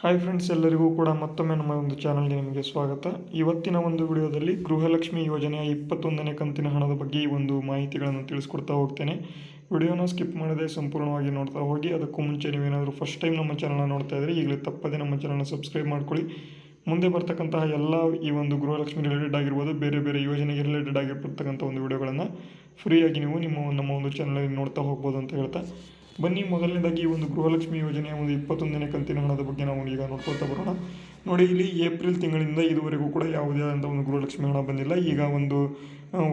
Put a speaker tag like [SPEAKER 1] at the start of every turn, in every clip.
[SPEAKER 1] Hi friends ಎಲ್ಲರಿಗೂ ಕೂಡ ಮತ್ತೊಮ್ಮೆ ನಮ್ಮ ಒಂದು ಚಾನಲ್ಗೆ ನಿಮಗೆ ಸ್ವಾಗತ. ಇವತ್ತಿನ ಒಂದು ವಿಡಿಯೋದಲ್ಲಿ ಗೃಹಲಕ್ಷ್ಮಿ ಯೋಜನೆಯ ಇಪ್ಪತ್ತೊಂದನೇ ಕಂತಿನ ಹಣದ ಬಗ್ಗೆ ಈ ಒಂದು ಮಾಹಿತಿಗಳನ್ನು ತಿಳಿಸ್ಕೊಡ್ತಾ ಹೋಗ್ತೇನೆ. ವಿಡಿಯೋನ ಸ್ಕಿಪ್ ಮಾಡದೆ ಸಂಪೂರ್ಣವಾಗಿ ನೋಡ್ತಾ ಹೋಗಿ, ಅದಕ್ಕೂ ಮುಂಚೆ ನೀವೇನಾದರೂ ಫಸ್ಟ್ ಟೈಮ್ ನಮ್ಮ ಚಾನಲ್ನ ನೋಡ್ತಾ ಇದ್ದರೆ ಈಗಲೇ ತಪ್ಪದೆ ನಮ್ಮ ಚಾನಲ್ನ ಸಬ್ಸ್ಕ್ರೈಬ್ ಮಾಡ್ಕೊಳ್ಳಿ. ಮುಂದೆ ಬರ್ತಕ್ಕಂತಹ ಎಲ್ಲ ಈ ಒಂದು ಗೃಹಲಕ್ಷ್ಮಿ ರಿಲೇಟೆಡ್ ಆಗಿರ್ಬೋದು, ಬೇರೆ ಬೇರೆ ಯೋಜನೆಗೆ ರಿಲೇಟೆಡ್ ಆಗಿರ್ತಕ್ಕಂಥ ಒಂದು ವಿಡಿಯೋಗಳನ್ನು ಫ್ರೀಯಾಗಿ ನೀವು ನಿಮ್ಮ, ನಮ್ಮ ಒಂದು ಚಾನಲಲ್ಲಿ ನೋಡ್ತಾ ಹೋಗ್ಬೋದು ಅಂತ ಹೇಳ್ತಾ. ಬನ್ನಿ, ಮೊದಲನೇದಾಗಿ ಈ ಒಂದು ಗೃಹಲಕ್ಷ್ಮಿ ಯೋಜನೆಯ ಒಂದು ಇಪ್ಪತ್ತೊಂದನೇ ಕಂತಿನ ಹಣದ ಬಗ್ಗೆ ನಾವು ಈಗ ನೋಡ್ಕೊಳ್ತಾ ಬರೋಣ. ನೋಡಿ, ಇಲ್ಲಿ ಏಪ್ರಿಲ್ ತಿಂಗಳಿಂದ ಇದುವರೆಗೂ ಕೂಡ ಯಾವುದೇ ಆದಂಥ ಒಂದು ಗೃಹಲಕ್ಷ್ಮಿ ಹಣ ಬಂದಿಲ್ಲ. ಈಗ ಒಂದು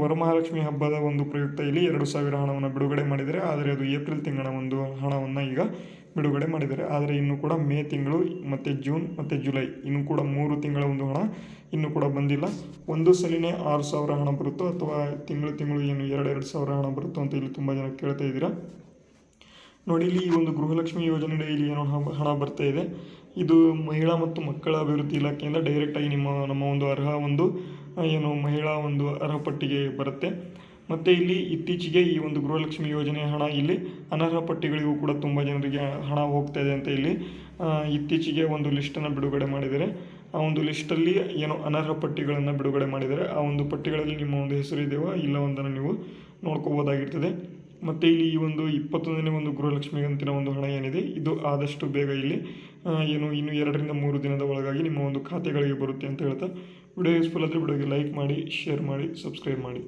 [SPEAKER 1] ವರಮಹಾಲಕ್ಷ್ಮಿ ಹಬ್ಬದ ಒಂದು ಪ್ರಯುಕ್ತ ಇಲ್ಲಿ ಎರಡು ಸಾವಿರ ಹಣವನ್ನು ಬಿಡುಗಡೆ ಮಾಡಿದರೆ ಆದರೆ ಅದು ಏಪ್ರಿಲ್ ತಿಂಗಳ ಒಂದು ಹಣವನ್ನು ಈಗ ಬಿಡುಗಡೆ ಮಾಡಿದ್ದಾರೆ. ಆದರೆ ಇನ್ನೂ ಕೂಡ ಮೇ ತಿಂಗಳು ಮತ್ತು ಜೂನ್ ಮತ್ತು ಜುಲೈ, ಇನ್ನೂ ಕೂಡ ಮೂರು ತಿಂಗಳ ಒಂದು ಹಣ ಇನ್ನೂ ಕೂಡ ಬಂದಿಲ್ಲ. ಒಂದು ಸಲಿನೇ ಆರು ಸಾವಿರ ಹಣ ಬರುತ್ತೋ ಅಥವಾ ತಿಂಗಳು ತಿಂಗಳು ಏನು ಎರಡು ಎರಡು ಸಾವಿರ ಹಣ ಬರುತ್ತೋ ಅಂತ ಇಲ್ಲಿ ತುಂಬ ಜನ ಕೇಳ್ತಾ ಇದ್ದೀರಾ? ನೋಡಿ, ಇಲ್ಲಿ ಈ ಒಂದು ಗೃಹಲಕ್ಷ್ಮಿ ಇಲ್ಲಿ ಏನೋ ಹಣ- ಬರ್ತಾ ಇದೆ. ಇದು ಮಹಿಳಾ ಮತ್ತು ಮಕ್ಕಳ ಅಭಿವೃದ್ಧಿ ಇಲಾಖೆಯಿಂದ ಡೈರೆಕ್ಟಾಗಿ ನಿಮ್ಮ ನಮ್ಮ ಒಂದು ಅರ್ಹ ಒಂದು ಏನು ಮಹಿಳಾ ಒಂದು ಅರ್ಹ ಪಟ್ಟಿಗೆ ಬರುತ್ತೆ. ಮತ್ತು ಇಲ್ಲಿ ಇತ್ತೀಚೆಗೆ ಈ ಒಂದು ಗೃಹಲಕ್ಷ್ಮಿ ಯೋಜನೆ ಹಣ ಇಲ್ಲಿ ಅನರ್ಹ ಪಟ್ಟಿಗಳಿಗೂ ಕೂಡ ತುಂಬ ಜನರಿಗೆ ಹಣ ಹೋಗ್ತಾ ಇದೆ ಅಂತ ಇಲ್ಲಿ ಇತ್ತೀಚೆಗೆ ಒಂದು ಲಿಸ್ಟನ್ನು ಬಿಡುಗಡೆ ಮಾಡಿದ್ದಾರೆ. ಆ ಒಂದು ಲಿಸ್ಟಲ್ಲಿ ಏನೋ ಅನರ್ಹ ಪಟ್ಟಿಗಳನ್ನು ಬಿಡುಗಡೆ ಮಾಡಿದ್ದಾರೆ. ಆ ಒಂದು ಪಟ್ಟಿಗಳಲ್ಲಿ ನಿಮ್ಮ ಒಂದು ಹೆಸರು ಇದೆಯೋ ಇಲ್ಲವೊಂದನ್ನು ನೀವು ನೋಡ್ಕೋಬೋದಾಗಿರ್ತದೆ. ಮತ್ತು ಇಲ್ಲಿ ಈ ಒಂದು ಇಪ್ಪತ್ತೊಂದನೇ ಒಂದು ಗೃಹಲಕ್ಷ್ಮಿ ಕಂತಿನ ಒಂದು ಹಣ ಏನಿದೆ, ಇದು ಆದಷ್ಟು ಬೇಗ ಇಲ್ಲಿ ಏನು ಇನ್ನು ಎರಡರಿಂದ ಮೂರು ದಿನದ ಒಳಗಾಗಿ ನಿಮ್ಮ ಒಂದು ಖಾತೆಗಳಿಗೆ ಬರುತ್ತೆ ಅಂತ ಹೇಳ್ತಾ, ವಿಡಿಯೋ ಯೂಸ್ಫುಲ್ ಆದರೆ ವಿಡಿಯೋಗೆ ಲೈಕ್ ಮಾಡಿ ಶೇರ್ ಮಾಡಿ ಸಬ್ಸ್ಕ್ರೈಬ್ ಮಾಡಿ.